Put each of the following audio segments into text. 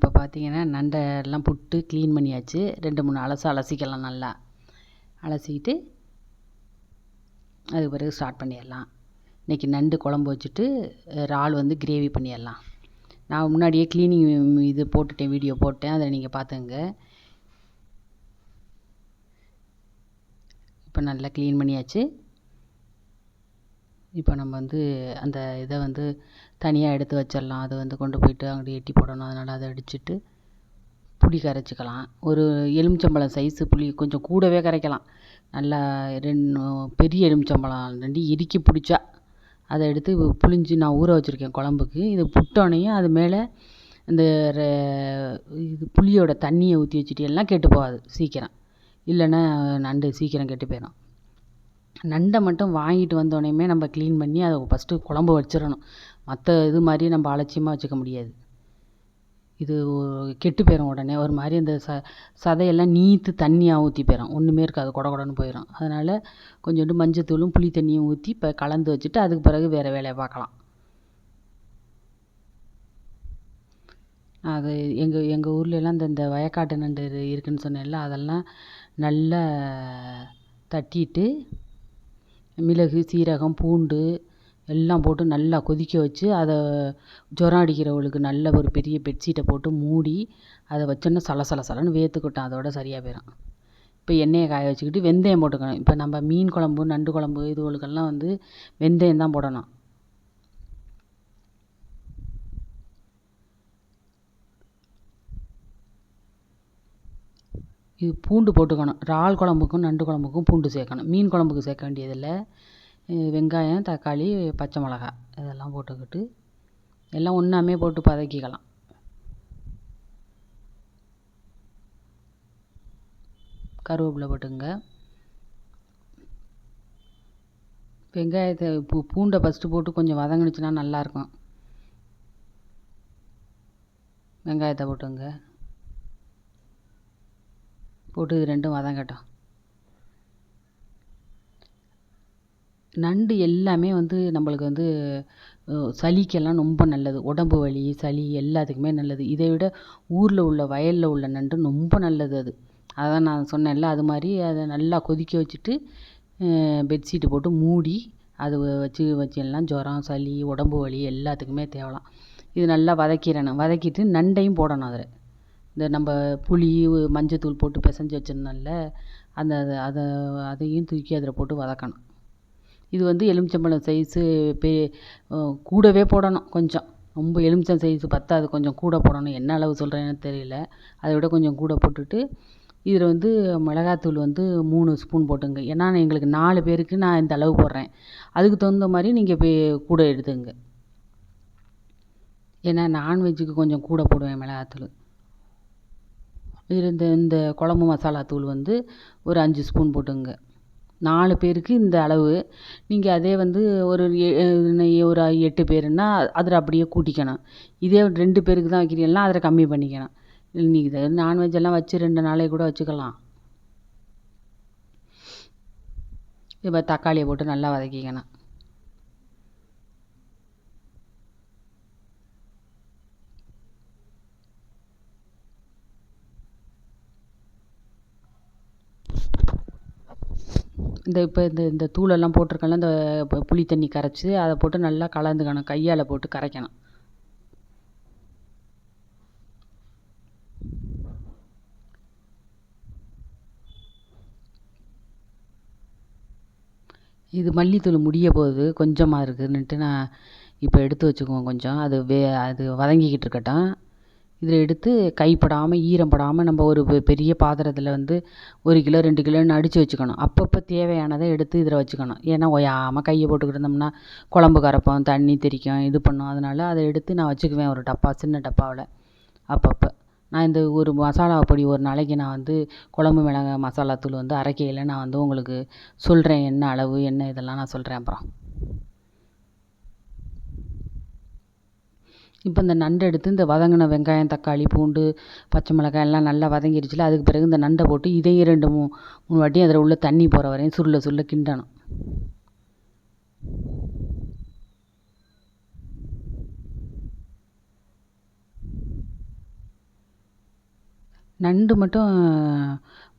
இப்போ பார்த்தீங்கன்னா நண்டை எல்லாம் புட்டு க்ளீன் பண்ணியாச்சு. ரெண்டு மூணு அலசு அலசிக்கலாம் நல்லா. அலசிக்கிட்டு அதுக்கு பிறகு ஸ்டார்ட் பண்ணிடலாம். இன்றைக்கி நண்டு குழம்பு வச்சுட்டு இறால் வந்து கிரேவி பண்ணிடலாம். நான் முன்னாடியே க்ளீனிங் இது போட்டுட்டேன் வீடியோ போட்டேன். அதை நீங்கள் பார்த்துங்க இப்போ நல்லா க்ளீன் பண்ணியாச்சு. இப்போ நம்ம வந்து அந்த இதை வந்து தனியாக எடுத்து வச்சிடலாம். அதை வந்து கொண்டு போயிட்டு அங்கிட்டு எட்டி போடணும். அதனால் அதை அடிச்சுட்டு புளி கரைச்சிக்கலாம். ஒரு எலுமிச்சம்பழம் சைஸு புளி கொஞ்சம் கூடவே கரைக்கலாம். நல்லா ரெண்டு பெரிய எலுமிச்சம்பழம் ரெண்டு இறுக்கி பிடிச்சா அதை எடுத்து புளிஞ்சு நான் ஊற வச்சுருக்கேன் குழம்புக்கு. இது புட்டோனையும் அது மேலே இந்த இது புளியோட தண்ணியை ஊற்றி வச்சுட்டு எல்லாம் கெட்டு போகாது. சீக்கிரம். இல்லைன்னா நண்டு சீக்கிரம் கெட்டு போயிடும் நண்டை மட்டும் வாங்கிட்டு வந்தோடனையுமே நம்ம க்ளீன் பண்ணி அதை ஃபஸ்ட்டு குழம்பு வச்சிடணும். மற்ற இது மாதிரி நம்ம அலட்சியமாக வச்சுக்க முடியாது. இது கெட்டு போயிடும் உடனே. ஒரு மாதிரி அந்த ச சதையெல்லாம் நீத்து தண்ணியாக ஊற்றி போயிடும் ஒன்றுமே இருக்காது கொட கொடன்னு போயிடும் அதனால் கொஞ்சோண்டு மஞ்சத்தூளும் புளி தண்ணியும் ஊற்றி இப்போ கலந்து வச்சுட்டு அதுக்கு பிறகு வேறு வேலையை பார்க்கலாம். அது எங்கள் எங்கள் ஊர்லெலாம் இந்த இந்த வயக்காட்டு நண்டு இருக்குதுன்னு சொன்னேன்ல அதெல்லாம் நல்லா தட்டிட்டு மிளகு சீரகம் பூண்டு எல்லாம் போட்டு நல்லா கொதிக்க வச்சு அதை ஜுரம் அடிக்கிறவங்களுக்கு நல்ல ஒரு பெரிய பெட்ஷீட்டை போட்டு மூடி அதை வச்சோன்னா சல சல சலன்னு வேர்த்துக்கட்டும். அதோட சரியாக போயிடும் இப்போ எண்ணெயை காய வச்சுக்கிட்டு வெந்தயம் போட்டுக்கணும். இப்போ நம்ம மீன் குழம்பு நண்டு குழம்பு இதுகளுக்கெல்லாம் வந்து வெந்தயம் தான் போடணும். இது பூண்டு போட்டுக்கணும். இறால் குழம்புக்கும் நண்டு குழம்புக்கும் பூண்டு சேர்க்கணும். மீன் குழம்புக்கு சேர்க்க வேண்டியதில்லை. வெங்காயம் தக்காளி பச்சை மிளகா இதெல்லாம் போட்டுக்கிட்டு எல்லாம் ஒன்றாமே போட்டு பதக்கிக்கலாம். கருவேப்பிலை போட்டுங்க வெங்காயத்தை பூ பூண்டை ஃபஸ்ட்டு போட்டு கொஞ்சம் வதங்கினுச்சுன்னா நல்லாயிருக்கும் வெங்காயத்தை போட்டுங்க போட்டு இது ரெண்டும் வதங்கட்டும் நண்டு எல்லாமே வந்து நம்மளுக்கு வந்து சளிக்கெல்லாம் ரொம்ப நல்லது. உடம்பு வலி சளி எல்லாத்துக்குமே நல்லது. இதை விட ஊரில் உள்ள வயலில் உள்ள நண்டு ரொம்ப நல்லது அது. அதான் நான் சொன்னேன்ல அது மாதிரி அதை நல்லா கொதிக்க வச்சுட்டு பெட்ஷீட்டு போட்டு மூடி அது வச்சு வச்சிடலாம் ஜுரம் சளி உடம்பு வலி எல்லாத்துக்குமே தேவலாம். இது நல்லா வதக்கிடணும். வதக்கிட்டு நண்டையும் போடணும் அதில். இந்த நம்ம புளி மஞ்சத்தூள் போட்டு பிசைஞ்சி வச்சுருந்தோம்ல அந்த அதை அதையும் தூக்கி அதில் போட்டு வதக்கணும். இது வந்து எலுமிச்சம்பழம் சைஸு பெ கூடவே போடணும் கொஞ்சம். ரொம்ப எலுமிச்சம் சைஸு பத்தாது கொஞ்சம் கூட போடணும். என்ன அளவு சொல்கிறேன்னு தெரியல. அதை விட கொஞ்சம் கூட போட்டுட்டு இதில் வந்து மிளகாத்தூள் வந்து மூணு ஸ்பூன் போட்டுங்க. ஏன்னா எங்களுக்கு நாலு பேருக்கு நான் இந்த அளவு போடுறேன். அதுக்கு தகுந்த மாதிரி நீங்கள் போய் கூட எடுத்துங்க. ஏன்னா நான்வெஜ்ஜுக்கு கொஞ்சம் கூட போடுவேன் மிளகாத்தூள். இருந்த இந்த இந்த குழம்பு மசாலா தூள் வந்து ஒரு அஞ்சு ஸ்பூன் போட்டுங்க. நாலு பேருக்கு இந்த அளவு. நீங்கள் அதே வந்து ஒரு ஒரு எட்டு பேருன்னா அதில் அப்படியே கூட்டிக்கணும். இதே ரெண்டு பேருக்கு தான் வைக்கிறீங்கன்னா அதில் கம்மி பண்ணிக்கணும். நீங்கள் நான்வெஜ் எல்லாம் வச்சு ரெண்டு நாளைக்கு கூட வச்சுக்கலாம். இப்போ தக்காளியை போட்டு நல்லா வதக்கிக்கணும். இந்த இப்போ இந்த இந்த தூளெல்லாம் போட்டிருக்கேன்ல இந்த புளி தண்ணி கரைச்சி அதை போட்டு நல்லா கலந்துக்கணும். கையால் போட்டு கரைக்கணும். இது மல்லித்தூள் முடிய போகுது. கொஞ்சமாக இருக்குதுன்னுட்டு நான் இப்போ எடுத்து வச்சுக்குவோம் கொஞ்சம். அது வே அது வதங்கிக்கிட்டு இருக்கட்டும். இதில் எடுத்து கைப்படாமல் ஈரம் படாமல் நம்ம ஒரு பெரிய பாத்திரத்தில் வந்து ஒரு கிலோ ரெண்டு கிலோன்னு அடித்து வச்சுக்கணும். அப்பப்போ தேவையானதை எடுத்து இதில் வச்சுக்கணும். ஏன்னா ஓயாமல் கையை போட்டுக்கிட்டு இருந்தோம்னா குழம்பு கரைப்போம் தண்ணி தெறிக்கும் இது பண்ணும். அதனால் அதை எடுத்து நான் வச்சுக்குவேன் ஒரு டப்பா சின்ன டப்பாவில் அப்பப்போ. நான் இந்த ஒரு மசாலா பொடி ஒரு நாளைக்கு நான் வந்து குழம்பு மிளகா மசாலாத்தூள் வந்து அரைக்கையில் நான் வந்து உங்களுக்கு சொல்கிறேன் என்ன அளவு என்ன இதெல்லாம் நான் சொல்கிறேன் அப்புறம். இப்போ இந்த நண்டை எடுத்து இந்த வதங்கின வெங்காயம் தக்காளி பூண்டு பச்சை மிளகாய் எல்லாம் நல்லா வதங்கிடுச்சுல அதுக்கு பிறகு இந்த நண்டை போட்டு இதையும் ரெண்டு மூ மூணு வாட்டி அதில் உள்ள தண்ணி போகிற வரையும் சுருள சுருள கிண்டணும். நண்டு மட்டும்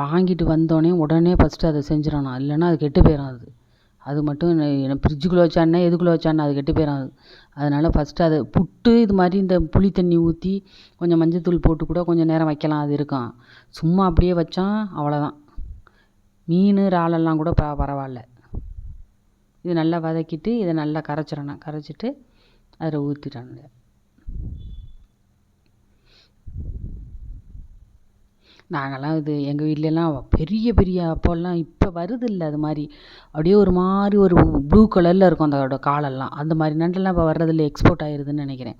வாங்கிட்டு வந்தோடனே உடனே ஃபஸ்ட்டு அதை செஞ்சிடணும். இல்லைன்னா அது கெட்டு போயிடும் அது. அது மட்டும் ஃப்ரிட்ஜுக்குள்ளே வச்சானே எதுக்குள்ளே வச்சானே அது கெட்டு போயிடும் அது அதனால் ஃபஸ்ட்டு அதை புட்டு இது மாதிரி இந்த புளி தண்ணி ஊற்றி கொஞ்சம் மஞ்சத்தூள் போட்டு கூட கொஞ்சம் நேரம் வைக்கலாம் அது இருக்கும். சும்மா அப்படியே வச்சா அவ்வளோதான் மீன் இறாலெல்லாம் கூட ப பரவாயில்ல. இது நல்லா வதக்கிட்டு இதை நல்லா கரைச்சிடணும். கரைச்சிட்டு அதில் ஊற்றிடணும் நாங்கள்லாம் இது எங்கள் வீட்லலாம் பெரிய பெரிய அப்போல்லாம் இப்போ வருதில்ல அது மாதிரி. அப்படியே ஒரு மாதிரி ஒரு ப்ளூ கலரில் இருக்கும் அதோட காலெல்லாம். அந்த மாதிரி நண்டெல்லாம் இப்போ வர்றதில்ல எக்ஸ்போர்ட் ஆகிருதுன்னு நினைக்கிறேன்.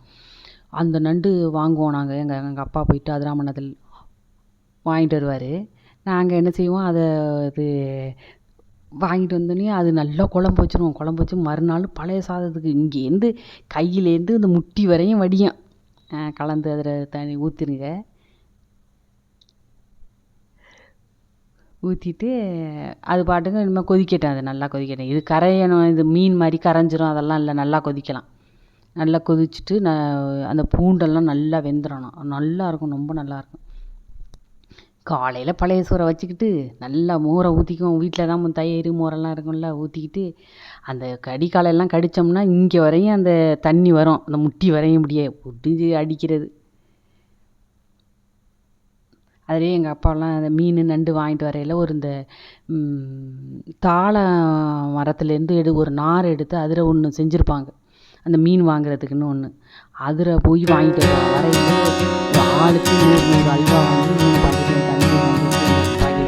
அந்த நண்டு வாங்குவோம் நாங்கள் எங்கள் எங்கள் அப்பா போயிட்டு அதிராமண்ணத்தில் வாங்கிட்டு வருவார். நாங்கள் என்ன செய்வோம் அதை இது வாங்கிட்டு வந்தோடனே அது நல்லா குழம்பு வச்சுருவோம். குழம்பு வச்சு மறுநாள் பழைய சாதத்துக்கு இங்கேருந்து கையிலேருந்து இந்த முட்டி வரையும் வடியும். கலந்து அதில் தண்ணி ஊற்றிருங்க ஊற்றிட்டு அது பாட்டுக்கு இனிமேல் கொதிக்கட்டும் அது நல்லா கொதிக்கட்டும். இது கரையணும் இது மீன் மாதிரி கரைஞ்சிரும் அதெல்லாம் இல்லை நல்லா கொதிக்கலாம். நல்லா கொதிச்சுட்டு ந அந்த பூண்டெல்லாம் நல்லா வெந்துடணும் நல்லா இருக்கும் ரொம்ப நல்லாயிருக்கும் காலையில் பழைய சோறை வச்சுக்கிட்டு நல்லா மோரை ஊற்றிக்குவோம் வீட்டில் தான் தயிர் மோரெல்லாம் இருக்கும்ல ஊற்றிக்கிட்டு அந்த கடிக்காலெல்லாம் கடித்தோம்னா இங்கே வரையும் அந்த தண்ணி வரும். அந்த முட்டி வரையும் இப்படியே ஒடிஞ்சு அடிக்கிறது. அதுலேயும் எங்கள் அப்பாலாம் அந்த மீன் நண்டு வாங்கிட்டு வரையில் ஒரு இந்த தாழ மரத்துலேருந்து எடு ஒரு நார் எடுத்து அதில் ஒன்று செஞ்சுருப்பாங்க. அந்த மீன் வாங்குறதுக்குன்னு ஒன்று அதில் போய் வாங்கிட்டு வருவாங்க வரையில் ஆளுக்கு நூறு நூறு அல்வா வாங்கி மூணு பாக்கெட்டு தண்ணி வாங்கி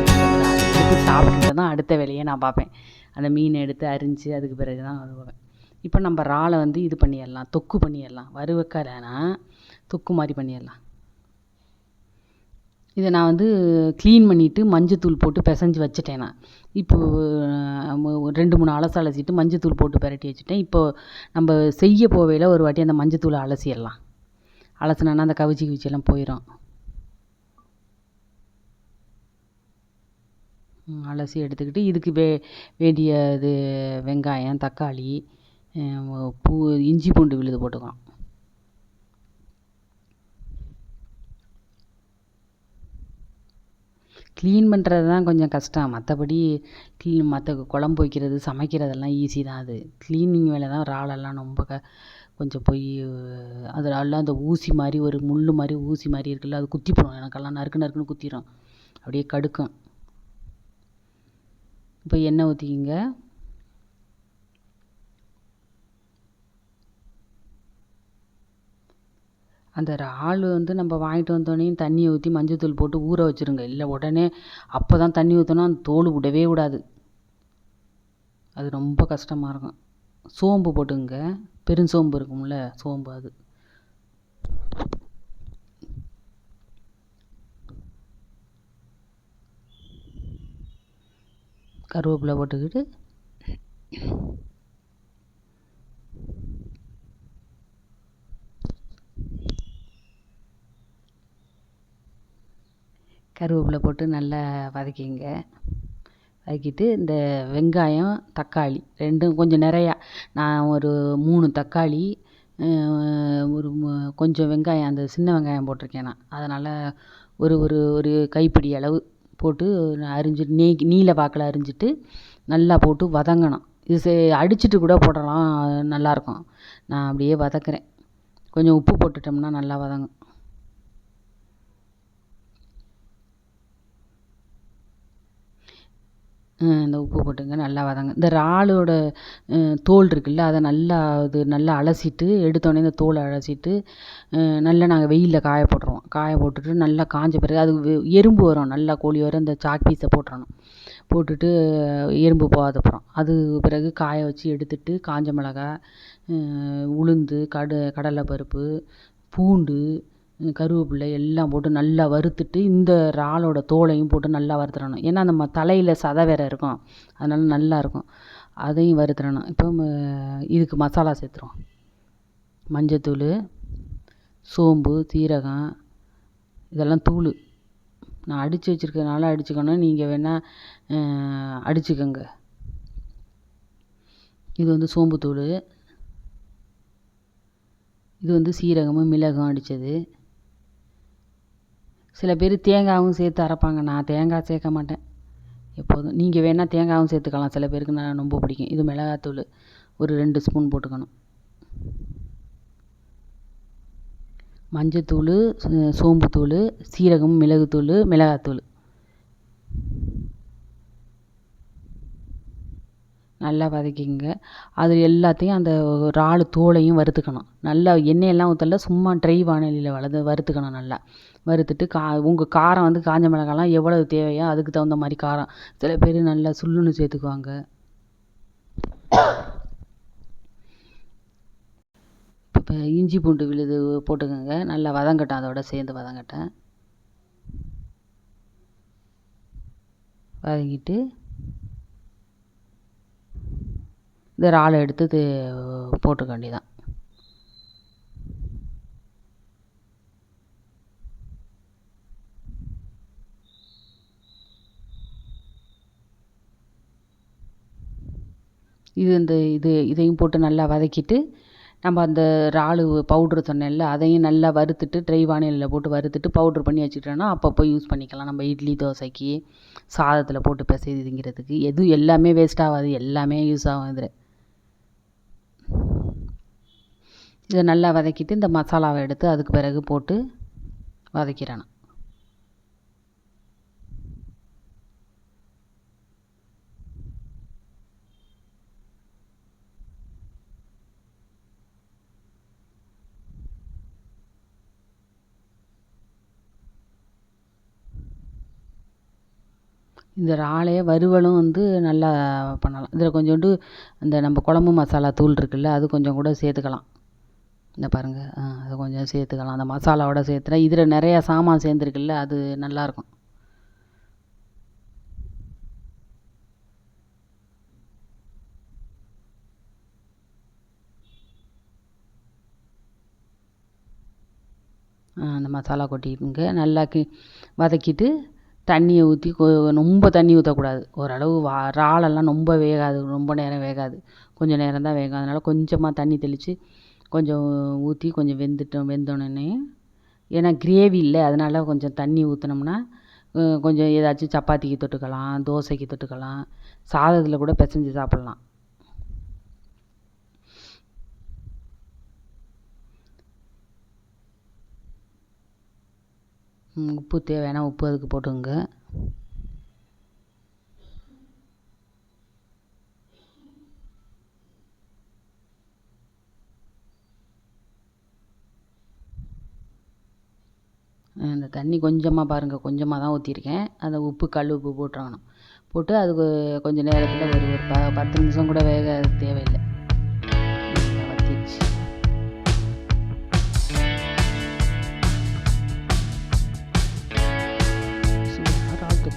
எடுத்து சாப்பிட்டுட்டு தான் அடுத்த வேலையை நான் பார்ப்பேன். அந்த மீன் எடுத்து அரிஞ்சு அதுக்கு பிறகு தான் வருவேன். இப்போ நம்ம இறாலை வந்து இது பண்ணிடலாம் தொக்கு பண்ணிடலாம். வறுவக்கலைனா தொக்கு மாதிரி பண்ணிடலாம். இதை நான் வந்து க்ளீன் பண்ணிவிட்டு மஞ்சத்தூள் போட்டு பிசஞ்சி வச்சுட்டேன் நான். இப்போது ரெண்டு மூணு அலசு அலசிட்டு மஞ்சத்தூள் போட்டு பிரட்டி வச்சுட்டேன். இப்போது நம்ம செய்ய போவையில் ஒரு வாட்டி அந்த மஞ்சத்தூளை அலசிடலாம். அலசினோன்னா அந்த கவிச்சி கவிச்சியெல்லாம் போயிடும் அலசி எடுத்துக்கிட்டு இதுக்கு வே வேண்டிய இது வெங்காயம் தக்காளி பூ இஞ்சி பூண்டு விழுது போட்டுக்கலாம். க்ளீன் பண்ணுறது தான் கொஞ்சம் கஷ்டம். மற்றபடி க்ளீன் மற்ற குழம்பு வைக்கிறது சமைக்கிறதெல்லாம் ஈஸி தான் அது. க்ளீனிங் வேலை தான் இறாலெல்லாம் ரொம்ப க கொஞ்சம் போய் அதிலெல்லாம் அந்த ஊசி மாதிரி ஒரு முள் மாதிரி ஊசி மாதிரி இருக்குல்ல அது குத்திப்புடும் எனக்கெல்லாம் நறுக்கு நறுக்குன்னு குத்திடும் அப்படியே கடுக்கும். இப்போ எண்ணெய் ஊற்றிக்கிங்க அந்த இறால் வந்து நம்ம வாங்கிட்டு வந்தோடனே தண்ணியை ஊற்றி மஞ்சத்தூள் போட்டு ஊற வச்சுருங்க. இல்லை உடனே அப்போ தான் தண்ணி ஊற்றினா அந்த தோல் விடவே விடாது. அது ரொம்ப கஷ்டமாக இருக்கும். சோம்பு போட்டுங்க. பெருஞ்சோம்பு இருக்கும்ல சோம்பு அது. கருவேப்பிலை போட்டுக்கிட்டு கருவேப்பிலை போட்டு நல்லா வதக்கிங்க. வதக்கிட்டு இந்த வெங்காயம் தக்காளி ரெண்டும் கொஞ்சம் நிறையா. நான் ஒரு மூணு தக்காளி ஒரு கொஞ்சம் வெங்காயம் அந்த சின்ன வெங்காயம் போட்டிருக்கேன் நான். அதனால் ஒரு ஒரு ஒரு கைப்பிடி அளவு போட்டு அரிஞ்சு நீ நீல வாக்கில் அரிஞ்சிட்டு நல்லா போட்டு வதங்கணும். இது செ அடிச்சுட்டு கூட போடலாம் நல்லாயிருக்கும் நான் அப்படியே வதக்குறேன். கொஞ்சம் உப்பு போட்டுட்டோம்னா நல்லா வதங்கும். இந்த உப்பு போட்டுங்க நல்லா வதங்க. இந்த இறாலோட தோல் இருக்குல்ல அதை நல்லா அது நல்லா அலசிட்டு எடுத்தோடனே இந்த தோலை அலசிட்டு நல்லா நாங்கள் வெயிலில் காய போட்டுருவோம். காய போட்டுட்டு நல்லா காஞ்ச பிறகு அது எறும்பு வரும். நல்லா கோழி வரும் இந்த சாக் பீஸை போட்டுறணும். போட்டுட்டு எறும்பு போகாத அப்புறம். அது பிறகு காய வச்சு எடுத்துட்டு காஞ்ச மிளகா உளுந்து கடு கடலைப்பருப்பு பூண்டு கருவேப்பில்லை எல்லாம் போட்டு நல்லா வறுத்துட்டு இந்த இறாலோட தோலையும் போட்டு நல்லா வறுத்துடணும். ஏன்னா நம்ம தலையில் சதை வேறு இருக்கும். அதனால் நல்லாயிருக்கும் அதையும் வறுத்துடணும். இப்போ இதுக்கு மசாலா சேர்த்துருவோம். மஞ்சத்தூள் சோம்பு சீரகம் இதெல்லாம் தூள். நான் அடித்து வச்சுருக்கனால அடிச்சுக்கணும். நீங்கள் வேணால் அடிச்சுக்கோங்க. இது வந்து சோம்புத்தூள். இது வந்து சீரகமும் மிளகும் அடித்தது சில பேர் தேங்காயும் சேர்த்து அரைப்பாங்க. நான் தேங்காய் சேர்க்க மாட்டேன். எப்போதும் நீங்கள் வேணால் தேங்காயும் சேர்த்துக்கலாம். சில பேருக்கு நான் ரொம்ப பிடிக்கும். இது மிளகாத்தூள். ஒரு ரெண்டு ஸ்பூன் போட்டுக்கணும். மஞ்சத்தூள் சோம்புத்தூள் சீரகம் மிளகுத்தூள் மிளகாத்தூள். நல்லா வதக்கிங்க அது எல்லாத்தையும் அந்த இறால் தோலையும் வறுத்துக்கணும். நல்லா எண்ணெயெல்லாம் ஊற்றல சும்மா ட்ரை வானலியில் வளர்த்து வறுத்துக்கணும் நல்லா. வறுத்துட்டு கா உங்கள் காரம் வந்து காஞ்ச மிளகாலாம் எவ்வளவு தேவையோ அதுக்கு தகுந்த மாதிரி காரம். சில பேர் நல்லா சுல்லுன்னு சேர்த்துக்குவாங்க. இப்போ இஞ்சி பூண்டு விழுது போட்டுக்கோங்க. நல்லா வதங்கட்டும் அதோட சேர்ந்து வதங்கட்டேன் வதங்கிட்டு இந்த இறாலை எடுத்து போட்டுக்க வேண்டியதான் இது இந்த இது இதையும் போட்டு நல்லா வதக்கிட்டு நம்ம அந்த இறாலு பவுட்ரு சொன்னேன்ல அதையும் நல்லா வறுத்துட்டு ட்ரை வானிலையில் போட்டு வறுத்துட்டு பவுட்ரு பண்ணி வச்சுக்கிட்டோன்னா அப்பப்போ யூஸ் பண்ணிக்கலாம். நம்ம இட்லி தோசைக்கு சாதத்தில் போட்டு பிசைதுங்கிறதுக்கு எதுவும் எல்லாமே வேஸ்ட் ஆகாது எல்லாமே யூஸ் ஆகும் இதில் இதை நல்லா வதக்கிட்டு இந்த மசாலாவை எடுத்து அதுக்கு பிறகு போட்டு வதக்கிடணும். இந்த இறாலே வறுவலும் வந்து நல்லா பண்ணலாம். இதில் கொஞ்சோண்டு இந்த நம்ம குழம்பு மசாலா தூள் இருக்குல்ல அது கொஞ்சம் கூட சேர்த்துக்கலாம். இந்த பாருங்கள் அது கொஞ்சம் சேர்த்துக்கலாம். அந்த மசாலாவோட சேர்த்துனா இதில் நிறையா சாமான் சேர்ந்துருக்குல்ல அது நல்லாயிருக்கும். அந்த மசாலா கொட்டிங்க நல்லா கி வதக்கிட்டு தண்ணியை ஊற்றி கொ ரொம்ப தண்ணி ஊற்றக்கூடாது ஓரளவு வா இறாலெல்லாம் ரொம்ப வேகாது ரொம்ப நேரம் வேகாது. கொஞ்சம் நேரம் தான் வேகும். அதனால் கொஞ்சமாக தண்ணி தெளித்து கொஞ்சம் ஊற்றி கொஞ்சம் வெந்துட்டோம் வெந்தோடனே ஏன்னா கிரேவி இல்லை அதனால் கொஞ்சம் தண்ணி ஊற்றுனோம்னா கொஞ்சம் ஏதாச்சும் சப்பாத்திக்கு தொட்டுக்கலாம் தோசைக்கு தொட்டுக்கலாம் சாதத்தில் கூட பிசஞ்சி சாப்பிட்லாம். உப்பு தேவையான உப்பு அதுக்கு போட்டுக்கோங்க. இந்த தண்ணி கொஞ்சமாக பாருங்கள் கொஞ்சமாக தான் ஊற்றிருக்கேன் அந்த உப்பு கல் உப்பு போட்டுறணும் போட்டு அதுக்கு கொஞ்சம் நேரத்தில் ஒரு ஒரு ப பத்து நிமிஷம் கூட வேக தேவையில்லை.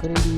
3D